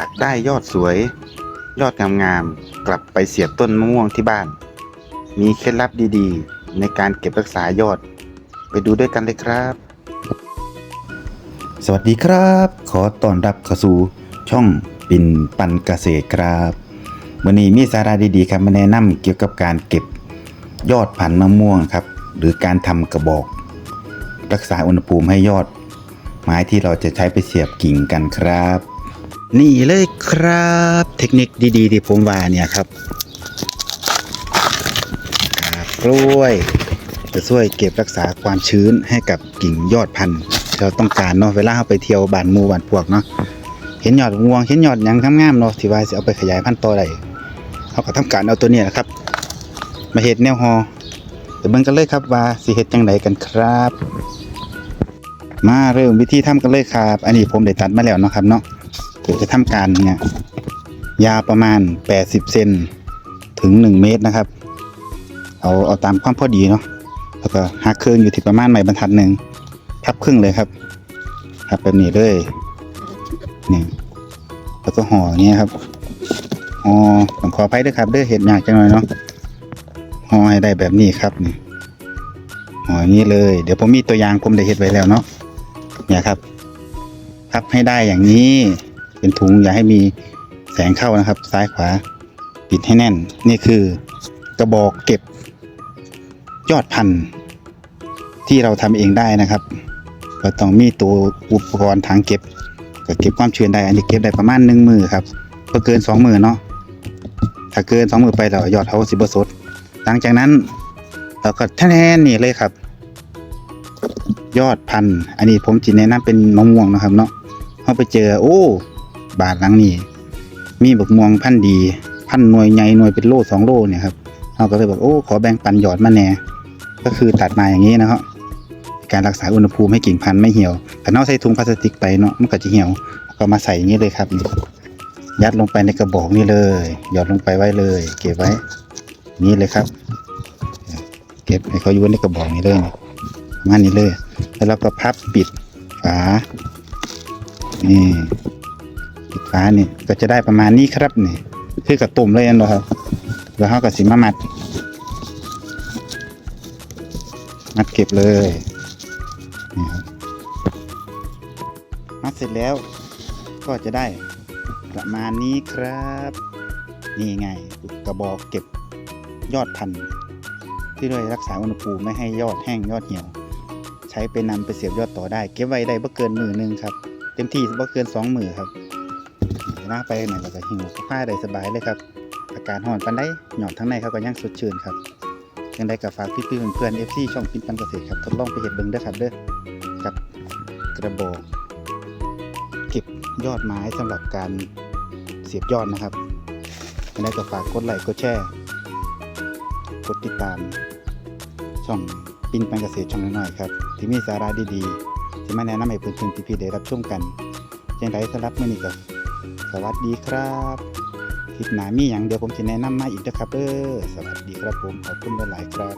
ากได้ยอดสวย ยอดงามๆกลับไปเสียบต้นมะม่วงที่บ้าน มีเคล็ดลับดีๆ ในการเก็บรักษายอด ไปดูด้วยกันเลยครับ สวัสดีครับ ขอต้อนรับเข้าสู่ช่องปินปันเกษตรครับวันนี้มีสาระดีๆครับมาแนะนำเกี่ยวกับการเก็บยอดพันมะม่วงครับ หรือการทำกระบอก รักษาอุณหภูมิให้ยอด ไม้ที่เราจะใช้ไปเสียบกิ่งกันครับ นี่เลยครับ เทคนิคดีๆที่ผมว่าเนี่ยครับกล้วย จะช่วยเก็บรักษาความชื้นให้กับกิ่งยอดพันธุ์ที่เราต้องการเนาะเวลาเราไปเที่ยวบ้านมูบ้านพวกเนาะเห็นยอดม่วงเห็นยอดยังงามๆเนาะที่ว่าสิเอาไปขยายพันธุ์ต่อได้เขาก็ทำการเอาตัวเนี้นะครับ มาเฮ็ดแนวฮอเดี๋ยวเบิ่งกันเลยครับว่าสิเฮ็ดจังไดกันครับ มาเริ่มวิธีทำกันเลยครับ อันนี้ผมได้ตัดมาแล้วเนาะครับเนาะ ดจะทำการเนี่ยยาวประมาณ 80 เซนถึง 1 เมตรนะครับ เอาเอาตามความพอดีเนาะแล้วก็หักครึ่งอยู่ที่ประมาณไม้บรรทัดหนึ่งพับครึ่งเลยครับพับแบบนี้เลยนี่แล้วก็ห่อเงี้ยครับห่อผมขออภัยด้วยครับเด้อเห็ดยากจังหน่อยเนาะห่อให้ได้แบบนี้ครับนี่ห่อนี้เลย เดี๋ยวผมมีตัวอย่างผมได้เฮ็ดไว้แล้วเนาะเนี่ยครับพับให้ได้อย่างนี้ เป็นถุงอย่าให้มีแสงเข้านะครับ ซ้ายขวาปิดให้แน่น นี่คือกระบอกเก็บยอดพันธุ์ที่เราทำเองได้นะครับก็ต้องมีตัวอุปกรณ์ทางเก็บก็เก็บความชื้นได้อันนี้เก็บได้ประมาณหนึ่งมือครับก็เกินสองมือเนาะถ้าเกินสองมือไปแล้วยอดเขาสิบสดหลังจากนั้นแล้วก็แท่นนี่เลยครับ ยอดพันธุ์อันนี้ผมจิแนะนำเป็นมะม่วงนะครับ เนาะเขาไปเจอโอ้ บาทหลังนี้ มีบักม่วงพันดี พันหน่วยใหญ่หน่วยเป็นโลสองโลเนี่ยครับเขาก็เลยบอกโอ้ขอแบ่งปันหยอดมาแน่ก็คือตัดมาอย่างนี้นะครับการรักษาอุณหภูมิให้กิ่งพันธุ์ไม่เหี่ยวแต่นอกใส่ถุงพลาสติกไปเนาะมันก็จะเหี่ยวก็มาใส่อย่างนี้เลยครับยัดลงไปในกระบอกนี่เลยหยอดลงไปไว้เลย เก็บไว้ นี่เลยครับ เก็บให้เขาอยู่ในกระบอกนี้เลยมานี้เลย แล้วเราก็พับปิดฝานี่ ฝานี่ก็จะได้ประมาณนี้ครับนี่คือกระตุ่มเลยอันเนาะครับแล้วเขาก็สิมามัด มัดเก็บเลยนี่ครับมัดเสร็จแล้วก็จะได้ประมาณนี้ครับ นี่ไงกระบอกเก็บยอดพันธุ์ที่ด้วยรักษาอุณหภูมิไม่ให้ยอดแห้งยอดเหี่ยว ใช้ไปนำไปเสียบยอดต่อได้ เก็บไว้ได้บ่เกินมือหนึงครับ เต็มที่บ่เกินสองมือครับ น้าไปไหนแล้วก็หิวผ้าได้สบายเลยครับ อากาศร้อนปันได้หยอดทั้งในเขาก็ยังสดชื่นครับยังได้กับฝากพี่ๆเพื่อนๆ FC ช่องปินปันเกษตรครับทดลองไปเห็ดเบิ่งเด้ครับเด้อกับกระบอกเก็บยอดไม้สำหรับการเสียบยอดนะครับยังได้กับฝากกดไลค์กดแชร์กดติดตาม ช่องปินปันเกษตรช่องน้อยๆครับที่มีสาระดีๆที่มาแนะนำให้เพื่อนๆพี่ๆได้รับชมกันยังไงสำหรับมื้อนี้ก็ สวัสดีครับคลิปหน้ามีอย่างเดียวผมจะแนะนำมาอีกนะครับเด้อสวัสดีครับผมขอบคุณหลายๆครับ